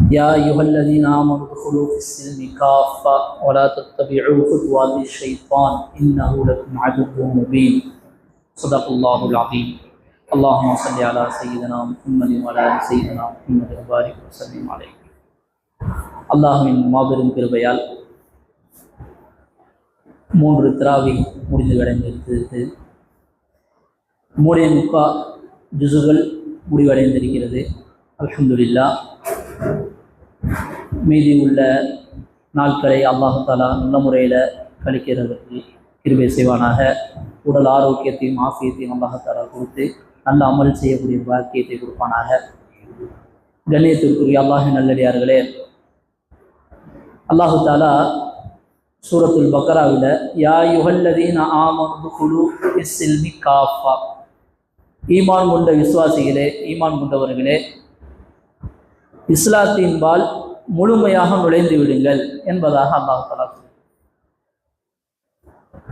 يا أيها الذين آمنوا ادخلوا في السلم كافة ولا تتبعوا خطوات الشيطان إنه لكم عدو مبين صدق الله العظيم اللهم صل على سيدنا محمد وعلى آل سيدنا محمد وبارك وسلم عليه அல்லாஹ்வின் மாபெரும் கிருபையால் மூன்று திராவி முடிந்து கிடைந்திருக்கிறது மூடே முக்கா ஜுசுகள் முடிவடைந்திருக்கிறது அல்ஹம்துலில்லா மீதி உள்ள நாட்களை அல்லாஹாலா நல்ல முறையில் கழிக்கிறதற்கு கிருபை செய்வானாக. உடல் ஆரோக்கியத்தையும் ஆசியத்தையும் அல்லாஹாலா கொடுத்து நல்ல அமல் செய்யக்கூடிய பாக்கியத்தை கொடுப்பானாக. கண்ணியத்திற்குரிய அல்லாஹி நல்லடியார்களே அல்லாஹு தாலா சூரத்துல் பக்கராவில் யா யுகல்லதீன் ஆமந்து குழு இஸ்ஸில்மி காஃபா. ஈமான் கொண்ட விசுவாசிகளே ஈமான் கொண்டவர்களே இஸ்லாத்தின்பால் முழுமையாக நுழைந்து விடுங்கள் என்பதாக அல்லாஹ் தலா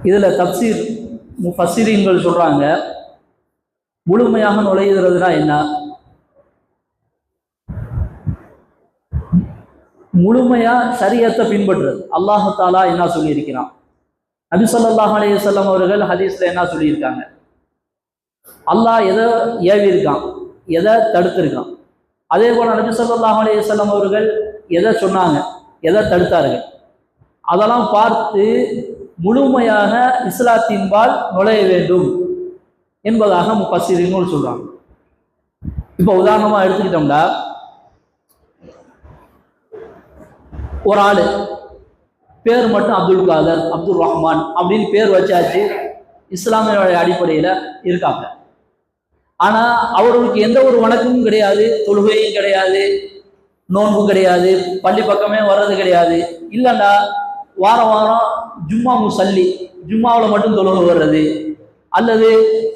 இதில் தப்சீர் முஃபசிரீன்கள் சொல்கிறாங்க முழுமையாக நுழைகிறதுனா என்ன? முழுமையா சரியத்தை பின்பற்றுறது. அல்லாஹு தாலா என்ன சொல்லியிருக்கிறான்? நபிசல்லாஹ் அலையம் அவர்கள் ஹதீஸில் என்ன சொல்லியிருக்காங்க? அல்லாஹ் எதை ஏவியிருக்கான்? எதை தடுத்திருக்கான்? அதே போல் நபி ஸல்லல்லாஹு அலைஹி அவர்கள் எதை சொன்னாங்க? எதை தடுத்தார்கள்? அதெல்லாம் பார்த்து முழுமையாக இஸ்லாத்தின்பால் நுழைய வேண்டும் என்பதாக முப்பசிரிங்கள் சொல்றாங்க. இப்போ உதாரணமா எடுத்துக்கிட்டோம்னா ஒரு ஆள் பேர் மட்டும் அப்துல் காதர் அப்துல் ரஹ்மான் அப்படின்னு பேர் வச்சாச்சு. இஸ்லாமிய அடிப்படையில் இருக்காங்க. ஆனால் அவர்களுக்கு எந்த ஒரு வணக்கமும் கிடையாது தொழுகையும் கிடையாது. நோன்பும் கிடையாது பள்ளி பக்கமே வர்றது கிடையாது. இல்லைன்னா வாரம் வாரம் ஜும்மா முசல்லி ஜும்மாவில் மட்டும் தொழுகை வர்றது அல்லது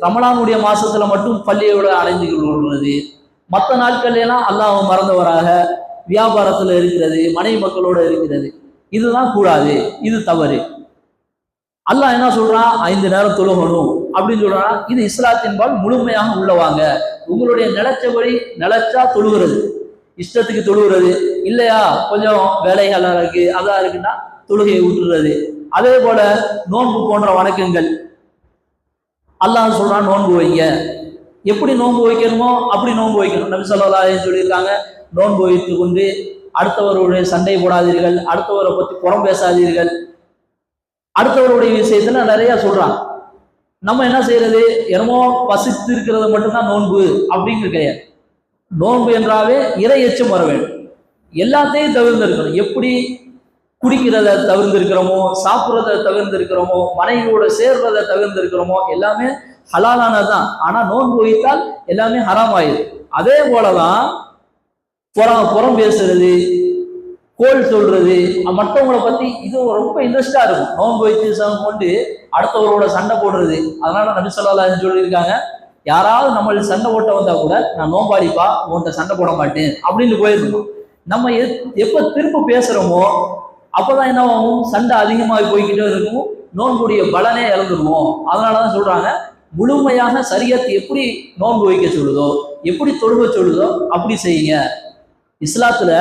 ரமலானுடைய மாசத்துல மட்டும் பள்ளியோட அடைந்து கொள்வது மற்ற நாட்கள்லாம் அல்லாஹ் மறந்தவராக வியாபாரத்தில் இருக்கிறது மனைவி மக்களோட இருக்கிறது. இதுதான் கூடாது இது தவறு. அல்லாஹ் என்ன சொல்றான்? ஐந்து நேரம் தொழுகணும். அப்படின்னு சொல்றான்? இது இஸ்லாத்தின்பால் முழுமையாக உள்ளவாங்க. உங்களுடைய நிலச்சபடி நிலச்சா தொழுகிறது. இஷ்டத்துக்கு தொழுகிறது இல்லையா? கொஞ்சம் வேலைகளாக இருக்கு அதான் இருக்குன்னா தொழுகையை ஊற்றுறது. அதே போல நோன்பு போன்ற வணக்கங்கள். அல்லாஹ் சொல்றான் நோன்பு வைங்க. எப்படி நோன்பு வைக்கணுமோ அப்படி நோன்பு வைக்கணும். நபி சொல்லா சொல்லியிருக்காங்க நோன்பு வைத்து கொண்டு அடுத்தவருடைய சண்டை போடாதீர்கள் அடுத்தவரை பத்தி புறம் பேசாதீர்கள். அடுத்தவருடைய விஷயத்துல நிறைய சொல்றான். நம்ம என்ன செய்யறது? என்னமோ பசித்து இருக்கிறது மட்டும்தான் நோன்பு அப்படிங்கிறது கிடையாது. நோன்பு என்றாவே இறை எச்சம் வர வேண்டும். எல்லாத்தையும் தவிர்ந்திருக்கணும். எப்படி குடிக்கிறத தவிர்ந்திருக்கிறோமோ சாப்பிட்றத தவிர்ந்திருக்கிறோமோ மனைவியோட சேர்றத தவிர்ந்திருக்கிறோமோ எல்லாமே ஹலாலானதுதான். ஆனால் நோன்பு வைத்தால் எல்லாமே ஹராம் ஆயிடுது அதே போலதான் புறம் புறம் பேசுறது கோல் சொல்றது மற்றவங்களை பத்தி இது ரொம்ப இன்ட்ரெஸ்டா இருக்கும். நோன்பு வைத்து கொண்டு அடுத்தவரோட சண்டை போடுறது. அதனால நபி சொல்லலாம் சொல்லியிருக்காங்க. யாராவது நம்மளுக்கு சண்டை ஓட்ட வந்தா கூட நான் நோம்பாடிப்பா உன்கிட்ட சண்டை போட மாட்டேன் அப்படின்னு போயிருந்தோம் நம்ம எப்ப திரும்ப பேசுறோமோ அப்பதான் என்ன ஆகும்? சண்டை அதிகமாக போய்கிட்டே இருக்கும். நோன்புடைய பலனே இழந்துருவோம். அதனாலதான் சொல்றாங்க முழுமையாக சரியத்து எப்படி நோன்பு வைக்க சொல்லுதோ எப்படி தொழுக சொல்லுதோ அப்படி செய்யுங்க. இஸ்லாத்துல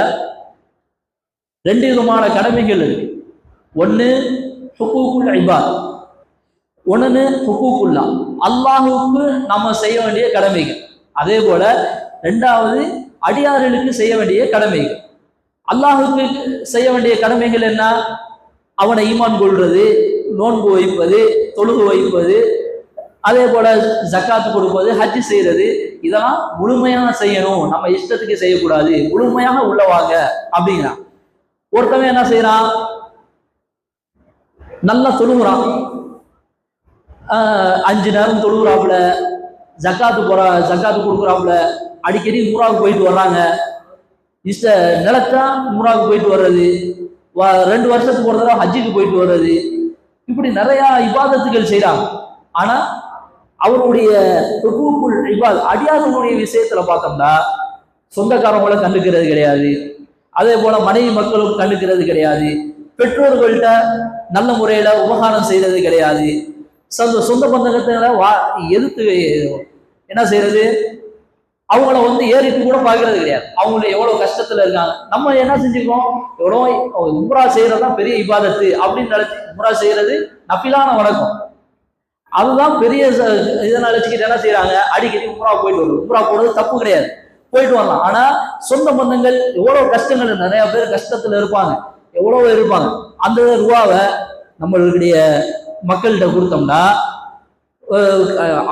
ரெண்டு விதமான கடமைகள் இருக்கு. ஒன்று ஹுக்கூக்குல் ஐபாத் ஒன்று ஹுக்கூக்குல்லா அல்லாஹுக்கு நம்ம செய்ய வேண்டிய கடமைகள். அதே போல ரெண்டாவது அடியார்களுக்கு செய்ய வேண்டிய கடமைகள். அல்லாஹுக்கு செய்ய வேண்டிய கடமைகள் என்ன? அவனை ஈமான் கொள்வது நோன்பு வைப்பது தொழுகு வைப்பது அதே போல ஜக்காத்து கொடுப்பது ஹஜ் செய்யறது இதெல்லாம் முழுமையாக செய்யணும். நம்ம இஷ்டத்துக்கு செய்யக்கூடாது. முழுமையாக உள்ளவாங்க அப்படிங்கிறான். ஒருத்தவன் என்ன செய்யறான் நல்லா தொழுகிறான். அஞ்சு நேரம் தொழுகிறாப்புல ஜக்காத்து போற ஜக்காத்து கொடுக்குறாப்புல அடிக்கடி ஊராவுக்கு போயிட்டு வர்றாங்க. இஷ்ட நிலத்தா ஊராவுக்கு போயிட்டு வர்றது. ரெண்டு வருஷத்துக்கு ஒரு தடவை ஹஜ்ஜுக்கு போயிட்டு வர்றது. இப்படி நிறையா இபாதத்துகள் செய்கிறாங்க ஆனால் அவருடைய இபாத் அடியாதவனுடைய விஷயத்தில் பார்த்தோம்னா சொந்தக்காரங்களை கண்டுக்கிறது கிடையாது. அதே போல மனைவி மக்களும் கண்டுக்கிறது கிடையாது. பெற்றோர்கள்ட்ட நல்ல முறையில் உபகாரம் செய்கிறது கிடையாது. சொந்த சொந்த பந்தங்களை வா எதிர்த்து என்ன செய்யறது? அவங்கள வந்து ஏறிட்டு கூட பார்க்கறது கிடையாது. அவங்கள எவ்வளோ கஷ்டத்தில் இருக்காங்க. நம்ம என்ன செஞ்சுக்கோம் எவ்வளோ உம்ரா செய்யறதுதான் பெரிய இபாதத்து அப்படின்னு நினைச்சு உம்ரா செய்யறது நபிலான வணக்கம். அதுதான் பெரிய ச- இதை என்ன செய்யறாங்க? அடிக்கடி உம்ரா போயிட்டு வரும் உம்ரா போடுறது தப்பு கிடையாது. போயிட்டு வரலாம். ஆனா சொந்த பந்தங்கள் எவ்வளோ கஷ்டங்கள் நிறைய பேர் கஷ்டத்தில் இருப்பாங்க. எவ்வளோ இருப்பாங்க. அந்த ரூபாவை நம்மளுடைய மக்கள்கிட்ட கொடுத்தோம்னா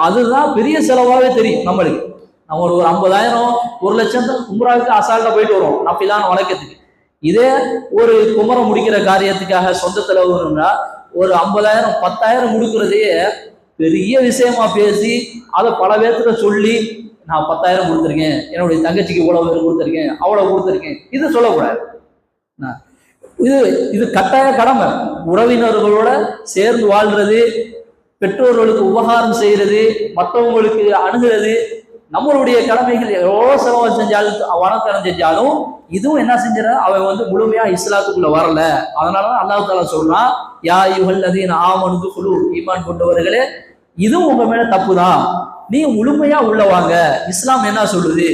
அதுதான் பெரிய செலவாகவே தெரியும் நம்மளுக்கு. நம்ம ஒரு ஒரு ஐம்பதாயிரம் ஒரு லட்சம் தான் அசால்ட்டாக அசால்ட்டா போயிட்டு வருவோம். நப்பிலான வழக்கத்துக்கு இதே ஒரு குமரம் முடிக்கிற காரியத்துக்காக சொந்த செலவுன்னா ஒரு ஐம்பதாயிரம் பத்தாயிரம் கொடுக்கறதே பெரிய விஷயமா பேசி அதை பல பேர்த்துல சொல்லி நான் பத்தாயிரம் கொடுத்துருக்கேன். என்னுடைய தங்கச்சிக்கு இவ்வளவு பேர் கொடுத்துருக்கேன் அவ்வளவு கொடுத்துருக்கேன். இது சொல்லக்கூடாது. என்ன? இது இது கட்டாய கடமை. உறவினர்களோட சேர்ந்து வாழ்றது பெற்றோர்களுக்கு உபகாரம் செய்யறது மற்றவங்களுக்கு அணுகிறது நம்மளுடைய கடமைகள் எவ்வளோ செலவு செஞ்சாலும் வணக்கம் செஞ்சாலும் இதுவும் என்ன செஞ்சிட அவன் வந்து முழுமையா இஸ்லாத்துக்குள்ள வரல. அதனாலதான் அல்லாஹ் தாலா சொல்றான் யா யுகல்லதீன் ஆமனுக்கு குழு ஈமான் கொண்டவர்களே இதுவும் உங்க மேல தப்பு தான் நீ முழுமையா உள்ள வாங்க. இஸ்லாம் என்ன சொல்லுது?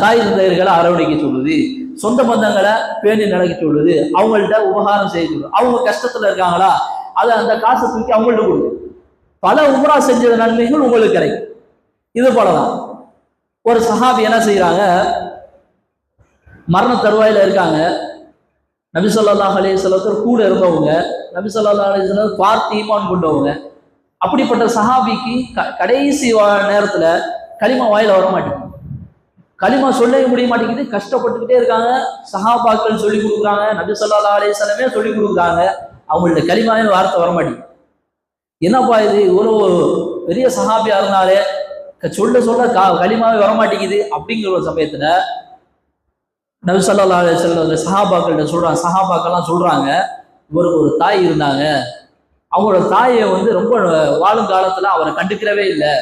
தாய் தந்தையர்களை அரவணைக்க சொல்லுது. சொந்த பந்தங்களை பேணி நடக்க சொல்லுது. அவங்கள்ட்ட உபகாரம் செய்ய சொல்லுது. அவங்க கஷ்டத்துல இருக்காங்களா? அதை அந்த காசை தூக்கி அவங்கள்ட்ட கொடுங்க பல உமரா செஞ்ச நன்மைகள் உங்களுக்கு கிடைக்கும். இது போலதான். ஒரு சஹாபி என்ன செய்யறாங்க மரண தருவாயில இருக்காங்க. நபி சொல்லாஹ் அலைஹி கூட இருந்தவங்க நபி ஸல்லல்லாஹு அலைஹி பார்த்து ஈமான் கொண்டவங்க. அப்படிப்பட்ட சஹாபிக்கு க- கடைசி நேரத்தில் நேரத்துல களிமா வாயில வர மாட்டேங்குது களிமா சொல்லவே முடிய மாட்டேங்குது கஷ்டப்பட்டுக்கிட்டே இருக்காங்க. சஹாபாக்கள் சொல்லி கொடுக்குறாங்க. நபி சொல்லா அலேசலமே சொல்லி கொடுக்குறாங்க. அவங்கள்ட்ட களிமாவே வார்த்தை வர மாட்டேங்குது என்னப்பா இது? இவ்வளோ பெரிய சஹாபியா இருந்தாலே சொல்ல சொல்ல கா களிமாவே வர மாட்டேங்குது அப்படிங்கிற ஒரு சமயத்துல நபி சொல்லா அலேசல்ல சஹாபாக்கள்கிட்ட சொல்றாங்க. சஹாபாக்கள்லாம் சொல்றாங்க. இவருக்கு ஒரு தாய் இருந்தாங்க. அவங்களோட தாயை வந்து ரொம்ப வாழும் காலத்துல அவரை கண்டுக்கிறவே இல்லை.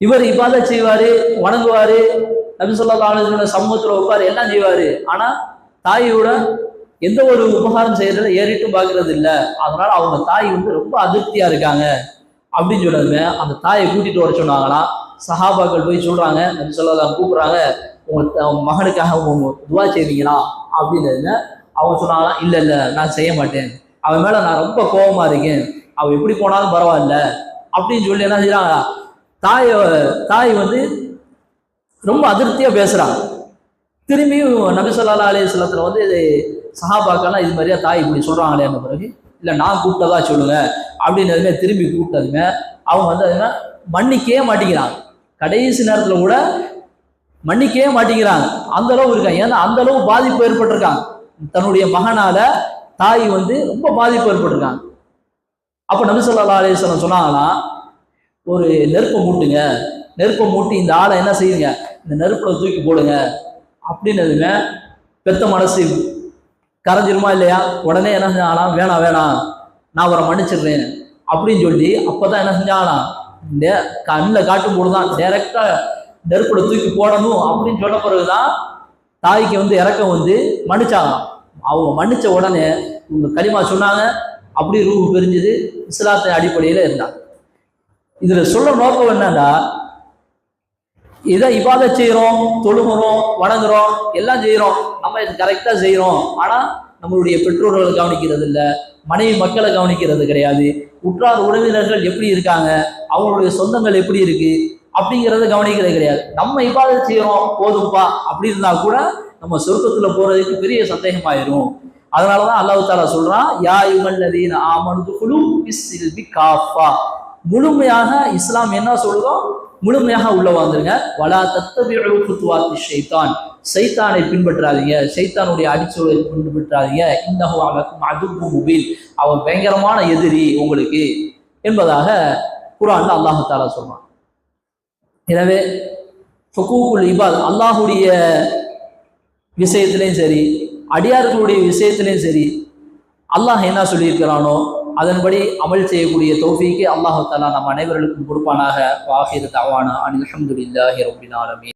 இவர் இபாத செய்வாரு வணங்குவாரு நபிசல்லா சமூகத்தில் அலைஹி சமூகத்துல வைப்பாரு எல்லாம் செய்வாரு. ஆனா தாயோட எந்த ஒரு உபகாரம் செய்யறதுல ஏறிட்டு பார்க்கறது இல்லை. அதனால அவங்க தாய் வந்து ரொம்ப அதிருப்தியா இருக்காங்க அப்படின்னு சொன்னதுமே அந்த தாயை கூட்டிட்டு வர சொன்னாங்களாம் சஹாபாக்கள் போய் சொல்றாங்க நபி சொல்லலாம் கூப்பிடுறாங்க உங்க மகனுக்காக உங்க துவா செய்வீங்களா அப்படின்னு அவங்க சொன்னாங்களாம் இல்லை இல்லை நான் செய்ய மாட்டேன். அவன் மேல நான் ரொம்ப கோபமா இருக்கேன். அவன் எப்படி போனாலும் பரவாயில்ல. அப்படின்னு சொல்லி என்ன செய்யறாங்க தாய தாய் வந்து ரொம்ப அதிருப்தியாக பேசுகிறாங்க திரும்பியும் நபி சொல்லா அலி சொல்லத்தில் வந்து இது சஹாபாக்கெல்லாம் இது மாதிரியா தாய் இப்படி சொல்கிறாங்களே என்ன பிறகு இல்லை நான் கூப்பிட்டதா சொல்லுங்க. அப்படின்னு திரும்பி கூப்பிட்டதுமே அவங்க வந்து அதுமே மன்னிக்கவே மாட்டேங்கிறாங்க. கடைசி நேரத்தில் கூட மன்னிக்கவே மாட்டேங்கிறாங்க. அந்த அளவு இருக்காங்க. ஏன்னா அந்த அளவு பாதிப்பு ஏற்பட்டிருக்காங்க. தன்னுடைய மகனால தாய் வந்து ரொம்ப பாதிப்பு ஏற்பட்டிருக்காங்க. அப்போ நபி சொல்லா அலைஹி சொன்னாங்கன்னா ஒரு நெருப்பை மூட்டுங்க. நெருப்பை மூட்டி இந்த ஆளை என்ன செய்யுங்க? இந்த நெருப்பில் தூக்கி போடுங்க. அப்படின்னதுமே பெத்த மனசு கரைஞ்சிருமா இல்லையா? உடனே என்ன செஞ்சாலாம் வேணாம் வேணாம். நான் அவரை மன்னிச்சிடுறேன். அப்படின்னு சொல்லி அப்போ தான் என்ன செஞ்சாலாம் நே- கண்ணில் காட்டும் போதுதான் டைரக்டா நெருப்பில் தூக்கி போடணும் அப்படின்னு சொன்ன பிறகு தான் தாய்க்கு வந்து இறக்கம் வந்து மன்னிச்சாங்களாம். அவங்க மன்னிச்ச உடனே இவங்க களிமா சொன்னாங்க. அப்படி ரூ பிரிஞ்சுது. இஸ்லாத்தின் அடிப்படையில் இருந்தாங்க. இதுல சொல்ல நோக்கம் என்னன்னா இதை இவாத செய்கிறோம் தொழுகிறோம் வணங்குறோம் எல்லாம் செய்கிறோம் நம்ம இது கரெக்டாக செய்கிறோம் ஆனால் நம்மளுடைய பெற்றோர்களை கவனிக்கிறது இல்லை மனைவி மக்களை கவனிக்கிறது கிடையாது. உற்றார் உறவினர்கள் எப்படி இருக்காங்க அவங்களுடைய சொந்தங்கள் எப்படி இருக்கு அப்படிங்கிறத கவனிக்கிறது கிடையாது. நம்ம இப்பாத செய்கிறோம் போதும்பா அப்படி இருந்தா கூட நம்ம சொர்க்கத்துல போறதுக்கு பெரிய சந்தேகமாயிரும். அதனாலதான் அல்லாஹ் தாலா சொல்றான் யா யுகல்லதீன ஆமனுக்கு குழு பிஸ்ஸில்பி காஃபா முழுமையாக இஸ்லாம் என்ன சொல்லுதோ முழுமையாக உள்ள வந்துருங்க வலா தத்தவிழுத்துவாத்தி ஷைத்தான். சைத்தானை பின்பற்றாதீங்க. சைத்தானுடைய அடிச்சுவலை பின்பற்றாதீங்க. இந்த அலக்கும் அதுக்கும் முபில் அவன் பயங்கரமான எதிரி உங்களுக்கு என்பதாக குரான் அல்லாஹத்தாலா சொல்றான். எனவே ஹுகூக்குல் இபாத் அல்லாஹுடைய விஷயத்திலையும் சரி அடியார்களுடைய விஷயத்திலையும் சரி அல்லாஹ் என்ன சொல்லியிருக்கிறானோ அதன்படி அமல் செய்யக்கூடிய தௌஃபீக்கு அல்லாஹ் தாலா நம் அனைவர்களுக்கும் கொடுப்பானாக. வாஹிர் தவானா அனில் அஹமதுல்லாஹி ரபின் ஆலமி